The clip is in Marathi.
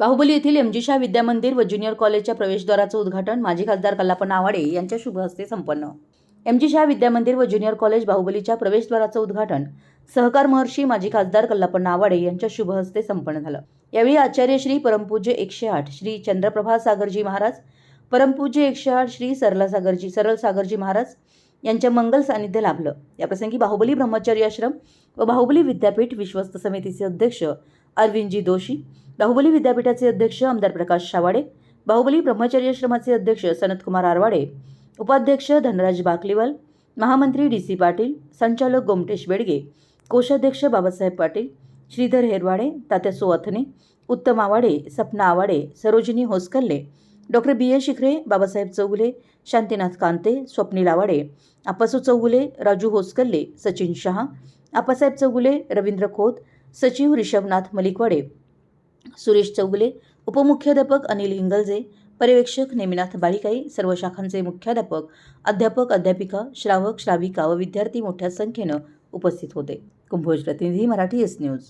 बाहुबली येथील एमजीशा विद्यामंदिर व ज्युनियर कॉलेजच्या प्रवेशद्वाराचं उद्घाटन माजी खासदार कल्पना आवाडे यांच्या शुभ हस्ते संपन्न. एमजी शाह विद्यामंदिर व ज्युनियर कॉलेज बाहुबलीच्या प्रवेशद्वाराचं उद्घाटन सहकार महर्षी माजी खासदार कल्पना आवाडे यांच्या शुभ हस्ते संपन्न झालं. यावेळी आचार्य श्री परमपूज्य एकशे आठ श्री चंद्रप्रभा सागरजी महाराज परमपूज्य एकशे आठ श्री सरला सागरजी सरल सागरजी महाराज यांच्या मंगल सानिध्य लाभलं. याप्रसंगी बाहुबली ब्रह्मचर्य आश्रम व बाहुबली विद्यापीठ विश्वस्त समितीचे अध्यक्ष अरविंदजी दोशी बाहुबली विद्यापीठाचे अध्यक्ष आमदार प्रकाश शावाडे. बाहुबली ब्रह्मचर्याश्रमाचे अध्यक्ष सनतकुमार आरवाडे. उपाध्यक्ष धनराज बाकलीवाल. महामंत्री डी सी पाटील. संचालक गोमटेश बेडगे. कोषाध्यक्ष Babasaheb Patil. Shridhar Herwade Tatya सोअथने Uttam Awade Sapna Awade Sarojini Hoskalle. Doctor B A Shikhare Babasaheb Chougule Shantinath कांते Swapnil Awade. आपासू Chougule Raju होसकल्ले Sachin Shah. Appasaheb Chougule Ravindra Khot. सचिव रिषभनाथ मलिकवाडे सुरेश चौगुले उपमुख्याध्यापक अनिल हिंगलजे पर्यवेक्षक नेमिनाथ बाळिकाई सर्व शाखांचे मुख्याध्यापक अध्यापक अध्यापिका श्रावक श्राविका व विद्यार्थी मोठ्या संख्येनं उपस्थित होते. कुंभोज प्रतिनिधी मराठी एस न्यूज